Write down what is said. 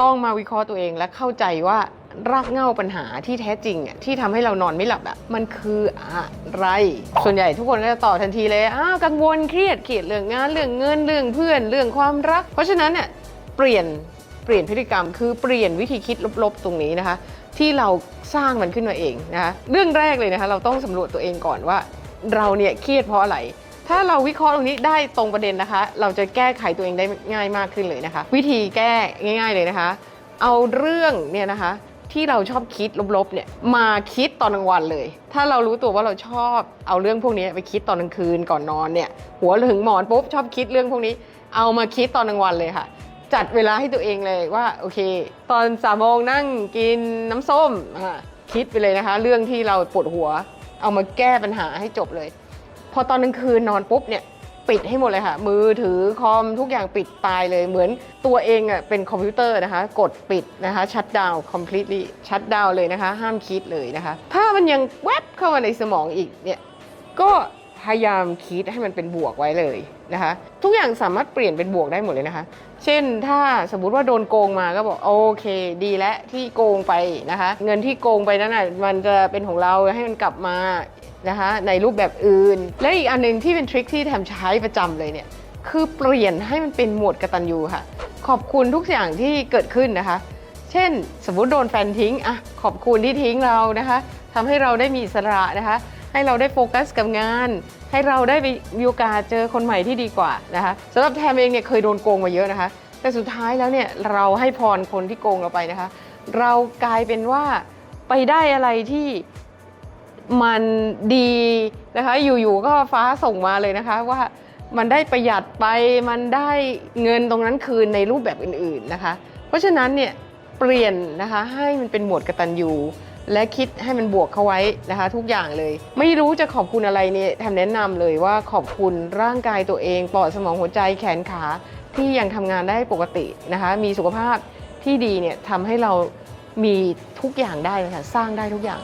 ต้องมาวิเคราะห์ตัวเองและเข้าใจว่ารากเหง้าปัญหาที่แท้จริงอะที่ทำให้เรานอนไม่หลับอะมันคืออะไร ส่วนใหญ่ทุกคนก็จะตอบทันทีเลยอ้าวกังวลเครียดเกลียดเรื่องงานเรื่องเงินเรื่องเพื่อนเรื่องความรัก เพราะฉะนั้นเนี่ยเปลี่ยนเปลี่ยนพฤติกรรม คือเปลี่ยนวิธีคิดลบๆตรงนี้นะคะ ที่เราสร้างมันขึ้นมาเองนะคะเรื่องแรกเลยนะคะเราต้องสำรวจตัวเองก่อนว่า เราเนี่ยเครียดเพราะอะไร ถ้าเราวิเคราะห์ตรงนี้ได้ตรงประเด็นนะคะ เราจะแก้ไขตัวเองได้ง่ายมากขึ้นเลยนะคะ วิธีแก้ง่าย ๆเลยนะคะ เอาเรื่องเนี่ยนะคะที่เราชอบคิดลบๆเนี่ยมาคิดตอนกลางวันเลย ถ้าเรารู้ตัวว่าเราชอบเอาเรื่องพวกนี้ไปคิดตอนกลางคืนก่อนนอนเนี่ยหัวถึงหมอนปุ๊บชอบคิดเรื่องพวกนี้ เอามาคิดตอนกลางวันเลยค่ะ จัดเวลาให้ตัวเองเลยว่าโอเค ตอนสามโมงนั่งกินน้ำส้มคิดไปเลยนะคะ เรื่องที่เราปวดหัว เอามาแก้ปัญหาให้จบเลย อตอนกลางคืนนอนปุ๊บเนี่ยปิดให้หมดเลยค่ะ มือถือคอมทุกอย่างปิดตายเลย เหมือนตัวเองอะเป็นคอมพิวเตอร์นะคะ กดปิดนะคะชัดดาวน์ completely ชัดดาวน์เลยนะคะ ห้ามคิดเลยนะคะ ถ้ามันยังแวบเข้ามาในสมองอีกเนี่ยก็พยายามคิดให้มันเป็นบวกไว้เลยนะคะ ทุกอย่างสามารถเปลี่ยนเป็นบวกได้หมดเลยนะคะ เช่นถ้าสมมติว่าโดนโกงมาก็บอกโอเค ดีแล้วที่โกงไปนะคะ เงินที่โกงไปนั้นน่ะมันจะเป็นของเราให้มันกลับมา นะคะในรูปแบบอื่น และอีกอันหนึงที่เป็นทริคที่แทมใช้ประจำเลยเนี่ยคือเปลี่ยนให้มันเป็นโหมดกตัญญูค่ะ ขอบคุณทุกอย่างที่เกิดขึ้นนะคะ เช่น สมมติโดนแฟนทิ้งอะขอบคุณที่ทิ้งเรานะคะทำให้เราได้มีอิสระนะคะ ให้เราได้โฟกัสกับงาน ให้เราได้ไปมีโอกาสเจอคนใหม่ที่ดีกว่านะคะสำหรับแทมเองเนี่ยเคยโดนโกงมาเยอะนะคะ แต่สุดท้ายแล้วเนี่ยเราให้พรคนที่โกงเราไปนะคะ เรากลายเป็นว่าไปได้อะไรที่ มันดีนะคะ อยู่ๆก็ฟ้าส่งมาเลยนะคะว่ามันได้ประหยัดไปมันได้เงินตรงนั้นคืนในรูปแบบอื่นๆนะคะ เพราะฉะนั้นเนี่ยเปลี่ยนนะคะให้มันเป็นหมวดกตัญญูและคิดให้มันบวกเข้าไว้นะคะ ทุกอย่างเลย ไม่รู้จะขอบคุณอะไรเนี่ยทำแนะนำเลยว่าขอบคุณร่างกายตัวเองปอดสมองหัวใจแขนขาที่ยังทำงานได้ปกตินะคะ มีสุขภาพที่ดีเนี่ยทำให้เรามีทุกอย่างได้เลยค่ะสร้างได้ทุกอย่าง